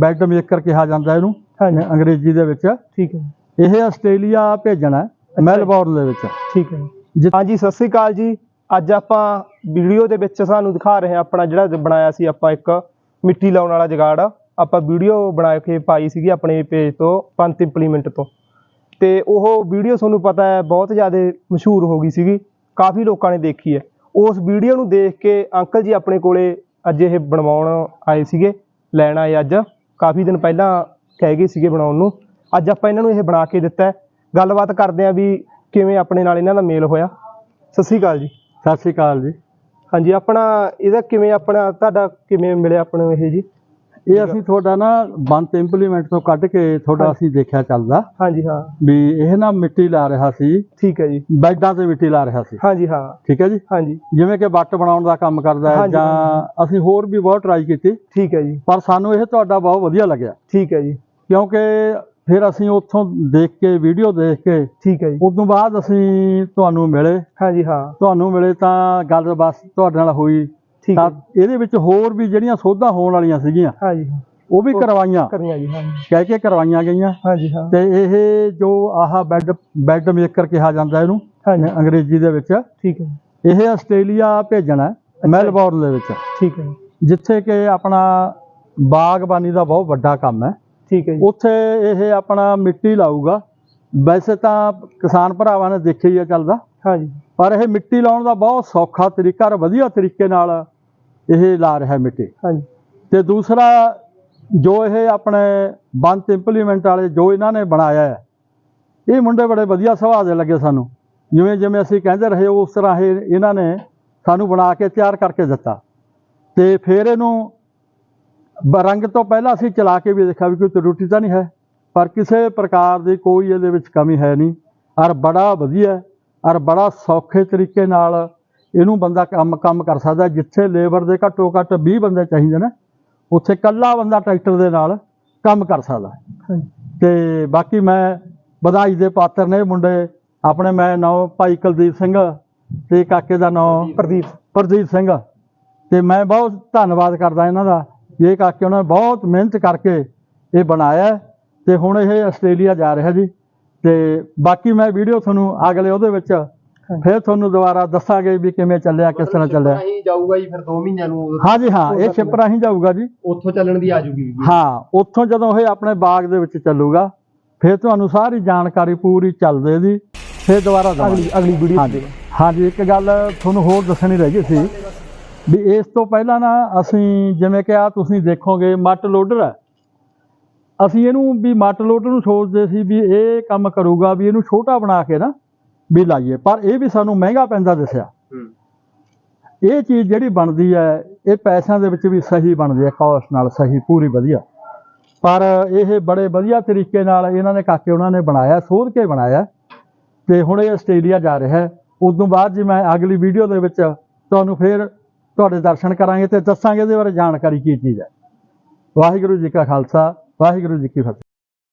Bed maker ਕਿਹਾ ਜਾਂਦਾ ਇਹਨੂੰ ਹਾਂਜੀ। ਅੰਗਰੇਜ਼ੀ ਦੇ ਵਿੱਚ। ਠੀਕ ਹੈ ਇਹ ਆਸਟ੍ਰੇਲੀਆ ਭੇਜਣਾ ਮੈਲਬੌਰਨ ਦੇ ਵਿੱਚ। ਠੀਕ ਹੈ ਹਾਂਜੀ ਸਤਿ ਸ੍ਰੀ ਅਕਾਲ ਜੀ। ਅੱਜ ਆਪਾਂ ਵੀਡੀਓ ਦੇ ਵਿੱਚ ਸਾਨੂੰ ਦਿਖਾ ਰਹੇ ਹਾਂ ਆਪਣਾ ਜਿਹੜਾ ਬਣਾਇਆ ਸੀ ਆਪਾਂ ਇੱਕ ਮਿੱਟੀ ਲਾਉਣ ਵਾਲਾ ਜਗਾੜ। ਆਪਾਂ ਵੀਡੀਓ ਬਣਾ ਕੇ ਪਾਈ ਸੀਗੀ ਆਪਣੇ ਪੇਜ ਤੋਂ ਪੰਤ ਇੰਪਲੀਮੈਂਟ ਤੋਂ। ਤੇ ਉਹ ਵੀਡੀਓ ਤੁਹਾਨੂੰ ਪਤਾ ਹੈ ਬਹੁਤ ਜ਼ਿਆਦਾ ਮਸ਼ਹੂਰ ਹੋ ਗਈ ਸੀਗੀ। ਕਾਫੀ ਲੋਕਾਂ ਨੇ ਦੇਖੀ ਹੈ। ਉਸ ਵੀਡੀਓ ਨੂੰ ਦੇਖ ਕੇ ਅੰਕਲ ਜੀ ਆਪਣੇ ਕੋਲੇ ਅੱਜ ਇਹ ਬਣਵਾਉਣ ਆਏ ਸੀਗੇ। ਲੈਣ ਆਏ ਅੱਜ। ਕਾਫੀ ਦਿਨ ਪਹਿਲਾਂ ਕਹਿ ਗਏ ਸੀਗੇ ਬਣਾਉਣ ਨੂੰ। ਅੱਜ ਆਪਾਂ ਇਹਨਾਂ ਨੂੰ ਇਹ ਬਣਾ ਕੇ ਦਿੱਤਾ ਹੈ। ਗੱਲਬਾਤ ਕਰਦੇ ਆਂ ਵੀ ਕਿਵੇਂ ਆਪਣੇ ਨਾਲ ਇਹਨਾਂ ਦਾ ਮੇਲ ਹੋਇਆ। ਸਤਿ ਸ੍ਰੀ ਅਕਾਲ ਜੀ। ਸਤਿ ਸ਼੍ਰੀ ਅਕਾਲ ਜੀ। ਹਾਂਜੀ ਆਪਣਾ ਇਹਦਾ ਕਿਵੇਂ ਆਪਣਾ ਤੁਹਾਡਾ ਕਿਵੇਂ ਮਿਲਿਆ ਆਪਣੇ ਨੂੰ ਇਹ ਜੀ? ਇਹ ਅਸੀਂ ਤੁਹਾਡਾ ਨਾ ਬੰਤ ਇੰਪਲੀਮੈਂਟ ਤੋਂ ਕੱਢ ਕੇ ਤੁਹਾਡਾ। ਅਸੀਂ ਦੇਖਿਆ ਚੱਲਦਾ। ਹਾਂਜੀ ਹਾਂ। ਵੀ ਇਹ ਨਾ ਮਿੱਟੀ ਲਾ ਰਿਹਾ ਸੀ। ਠੀਕ ਹੈ ਜੀ। ਬੈੱਡਾਂ ਤੇ ਮਿੱਟੀ ਲਾ ਰਿਹਾ ਸੀ। ਹਾਂਜੀ ਹਾਂ। ਠੀਕ ਹੈ ਜੀ? ਹਾਂਜੀ। ਜਿਵੇਂ ਕਿ ਵੱਟ ਬਣਾਉਣ ਦਾ ਕੰਮ ਕਰਦਾ ਹੈ ਜਾਂ ਅਸੀਂ ਹੋਰ ਵੀ ਬਹੁਤ ਟਰਾਈ ਕੀਤੀ। ਠੀਕ ਹੈ ਜੀ। ਪਰ ਸਾਨੂੰ ਇਹ ਤੁਹਾਡਾ ਬਹੁਤ ਵਧੀਆ ਲੱਗਿਆ। ਠੀਕ ਹੈ ਜੀ। ਕਿਉਂਕਿ ਫਿਰ ਅਸੀਂ ਉੱਥੋਂ ਦੇਖ ਕੇ ਵੀਡੀਓ ਦੇਖ ਕੇ ਠੀਕ ਹੈ ਜੀ। ਉਸ ਤੋਂ ਬਾਅਦ ਅਸੀਂ ਤੁਹਾਨੂੰ ਮਿਲੇ। ਹਾਂਜੀ ਹਾਂ। ਤੁਹਾਨੂੰ ਮਿਲੇ ਤਾਂ ਗੱਲ ਬਸ ਤੁਹਾਡੇ ਨਾਲ ਹੋਈ। ਠੀਕ ਤਾਂ ਹੈ ਇਹਦੇ ਵਿੱਚ ਹੋਰ ਵੀ ਜਿਹੜੀਆਂ ਸੋਧਾਂ ਹੋਣ ਵਾਲੀਆਂ ਸੀਗੀਆਂ ਹਾਂਜੀ ਹਾਂ। ਉਹ ਵੀ ਕਰਵਾਈਆਂ। ਕਰਨੀਆਂ ਜੀ ਹਾਂਜੀ। ਕਹਿ ਕੇ ਕਰਵਾਈਆਂ ਗਈਆਂ। ਹਾਂਜੀ ਹਾਂ। ਤੇ ਇਹ ਜੋ ਆਹ ਬੈੱਡ ਬੈੱਡ ਮੇਕਰ ਕਿਹਾ ਜਾਂਦਾ ਇਹਨੂੰ ਅੰਗਰੇਜ਼ੀ ਦੇ ਵਿੱਚ। ਠੀਕ ਹੈ। ਇਹ ਆਸਟ੍ਰੇਲੀਆ ਭੇਜਣਾ ਹੈ, ਮੈਲਬੌਰਨ ਦੇ ਵਿੱਚ। ਠੀਕ ਹੈ ਜਿੱਥੇ ਕਿ ਆਪਣਾ ਬਾਗਬਾਨੀ ਦਾ ਬਹੁਤ ਵੱਡਾ ਕੰਮ ਹੈ। ਠੀਕ ਹੈ ਉੱਥੇ ਇਹ ਆਪਣਾ ਮਿੱਟੀ ਲਾਊਗਾ। ਵੈਸੇ ਤਾਂ ਕਿਸਾਨ ਭਰਾਵਾਂ ਨੇ ਦੇਖਿਆ ਹੀ ਆ ਚੱਲਦਾ। ਹਾਂਜੀ। ਪਰ ਇਹ ਮਿੱਟੀ ਲਾਉਣ ਦਾ ਬਹੁਤ ਸੌਖਾ ਤਰੀਕਾ ਔਰ ਵਧੀਆ ਤਰੀਕੇ ਨਾਲ ਇਹ ਲਾ ਰਿਹਾ ਮਿੱਟੀ। ਹਾਂਜੀ। ਤੇ ਦੂਸਰਾ ਜੋ ਇਹ ਆਪਣੇ ਬੰਤ ਇੰਪਲੀਮੈਂਟ ਵਾਲੇ ਜੋ ਇਹਨਾਂ ਨੇ ਬਣਾਇਆ ਹੈ ਇਹ ਮੁੰਡੇ ਬੜੇ ਵਧੀਆ ਸੁਭਾਅ ਦੇ ਲੱਗੇ ਸਾਨੂੰ। ਜਿਵੇਂ ਜਿਵੇਂ ਅਸੀਂ ਕਹਿੰਦੇ ਰਹੇ ਉਸ ਤਰ੍ਹਾਂ ਇਹ ਇਹਨਾਂ ਨੇ ਸਾਨੂੰ ਬਣਾ ਕੇ ਤਿਆਰ ਕਰਕੇ ਦਿੱਤਾ। ਤੇ ਫਿਰ ਇਹਨੂੰ ਰੰਗ ਤੋਂ ਪਹਿਲਾਂ ਅਸੀਂ ਚਲਾ ਕੇ ਵੀ ਦੇਖਿਆ ਵੀ ਕੋਈ ਤਰੁੱਟੀ ਤਾਂ ਨਹੀਂ ਹੈ ਪਰ ਕਿਸੇ ਪ੍ਰਕਾਰ ਦੀ ਕੋਈ ਇਹਦੇ ਵਿੱਚ ਕਮੀ ਹੈ ਨਹੀਂ। ਔਰ ਬੜਾ ਵਧੀਆ ਔਰ ਬੜਾ ਸੌਖੇ ਤਰੀਕੇ ਨਾਲ ਇਹਨੂੰ ਬੰਦਾ ਕੰਮ ਕੰਮ ਕਰ ਸਕਦਾ ਜਿੱਥੇ ਲੇਬਰ ਦੇ ਘੱਟੋ ਘੱਟ 20 ਬੰਦੇ ਚਾਹੀਦੇ ਨੇ ਉੱਥੇ ਇਕੱਲਾ ਬੰਦਾ ਟਰੈਕਟਰ ਦੇ ਨਾਲ ਕੰਮ ਕਰ ਸਕਦਾ ਤੇ ਬਾਕੀ ਮੈਂ ਵਧਾਈ ਦੇ ਪਾਤਰ ਨੇ ਮੁੰਡੇ। ਆਪਣੇ ਮੈਂ ਨਾਮ ਭਾਈ ਕੁਲਦੀਪ ਸਿੰਘ ਤੇ ਕਾਕੇ ਦਾ ਨਾਮ ਪ੍ਰਦੀਪ। ਪ੍ਰਦੀਪ ਸਿੰਘ। ਤੇ ਮੈਂ ਬਹੁਤ ਧੰਨਵਾਦ ਕਰਦਾ ਇਹਨਾਂ ਦਾ। ਇਹ ਕਾਕੇ ਉਹਨਾਂ ਨੇ ਬਹੁਤ ਮਿਹਨਤ ਕਰਕੇ ਇਹ ਬਣਾਇਆ ਤੇ ਹੁਣ ਇਹ ਆਸਟ੍ਰੇਲੀਆ ਜਾ ਰਿਹਾ ਜੀ। ਤੇ ਬਾਕੀ ਮੈਂ ਵੀਡੀਓ ਤੁਹਾਨੂੰ ਅਗਲੇ ਉਹਦੇ ਵਿੱਚ ਫਿਰ ਤੁਹਾਨੂੰ ਦੁਬਾਰਾ ਦੱਸਾਂਗੇ ਵੀ ਕਿਵੇਂ ਚੱਲਿਆ ਕਿਸ ਤਰ੍ਹਾਂ ਚੱਲਿਆ। ਹੀ ਜਾਊਗਾ ਜੀ ਫਿਰ 2 ਮਹੀਨਿਆਂ ਨੂੰ ਹਾਂਜੀ ਹਾਂ ਇਹ ਸ਼ਿਪਰਾ ਹੀ ਜਾਊਗਾ ਜੀ। ਉੱਥੋਂ ਚੱਲਣ ਦੀ ਆ ਜੂਗੀ ਹਾਂ ਉੱਥੋਂ ਜਦੋਂ ਇਹ ਆਪਣੇ ਬਾਗ ਦੇ ਵਿੱਚ ਚੱਲੂਗਾ ਫਿਰ ਤੁਹਾਨੂੰ ਸਾਰੀ ਜਾਣਕਾਰੀ ਪੂਰੀ ਚੱਲਦੇ ਦੀ ਫਿਰ ਦੁਬਾਰਾ ਅਗਲੀ ਅਗਲੀ ਵੀਡੀਓ ਹਾਂਜੀ। ਹਾਂਜੀ ਇੱਕ ਗੱਲ ਤੁਹਾਨੂੰ ਹੋਰ ਦੱਸਣੀ ਰਹਿ ਗਈ ਸੀ ਵੀ ਇਸ ਤੋਂ ਪਹਿਲਾਂ ਨਾ ਅਸੀਂ ਜਿਵੇਂ ਕਿ ਆ ਤੁਸੀਂ ਦੇਖੋਗੇ ਮੱਟ ਲੋਡਰ ਹੈ। ਅਸੀਂ ਇਹਨੂੰ ਵੀ ਮੱਟ ਲੋਡਰ ਨੂੰ ਸੋਚਦੇ ਸੀ ਵੀ ਇਹ ਕੰਮ ਕਰੂਗਾ ਵੀ ਇਹਨੂੰ ਛੋਟਾ ਬਣਾ ਕੇ ਨਾ ਵੀ ਲਾਈਏ। ਪਰ ਇਹ ਵੀ ਸਾਨੂੰ ਮਹਿੰਗਾ ਪੈਂਦਾ ਦਿਸਿਆ। ਇਹ ਚੀਜ਼ ਜਿਹੜੀ ਬਣਦੀ ਹੈ ਇਹ ਪੈਸਿਆਂ ਦੇ ਵਿੱਚ ਵੀ ਸਹੀ ਬਣਦੀ ਹੈ ਕਾਸਟ ਨਾਲ ਸਹੀ ਪੂਰੀ ਵਧੀਆ। ਪਰ ਇਹ ਬੜੇ ਵਧੀਆ ਤਰੀਕੇ ਨਾਲ ਇਹਨਾਂ ਨੇ ਕਾਕੇ ਉਹਨਾਂ ਨੇ ਬਣਾਇਆ ਸੋਧ ਕੇ ਬਣਾਇਆ। ਤੇ ਹੁਣ ਇਹ ਆਸਟ੍ਰੇਲੀਆ ਜਾ ਰਿਹਾ ਹੈ। ਉਸ ਤੋਂ ਬਾਅਦ ਜੀ ਮੈਂ ਅਗਲੀ ਵੀਡੀਓ ਦੇ ਵਿੱਚ ਤੁਹਾਨੂੰ ਫੇਰ ਤੁਹਾਡੇ ਦਰਸ਼ਨ ਕਰਾਂਗੇ ਤੇ ਦੱਸਾਂਗੇ ਇਹਦੇ ਬਾਰੇ ਜਾਣਕਾਰੀ ਕੀ ਚੀਜ਼ ਹੈ। ਵਾਹਿਗੁਰੂ ਜੀ ਕਾ ਖਾਲਸਾ ਵਾਹਿਗੁਰੂ ਜੀ ਕੀ ਫਤਿਹ।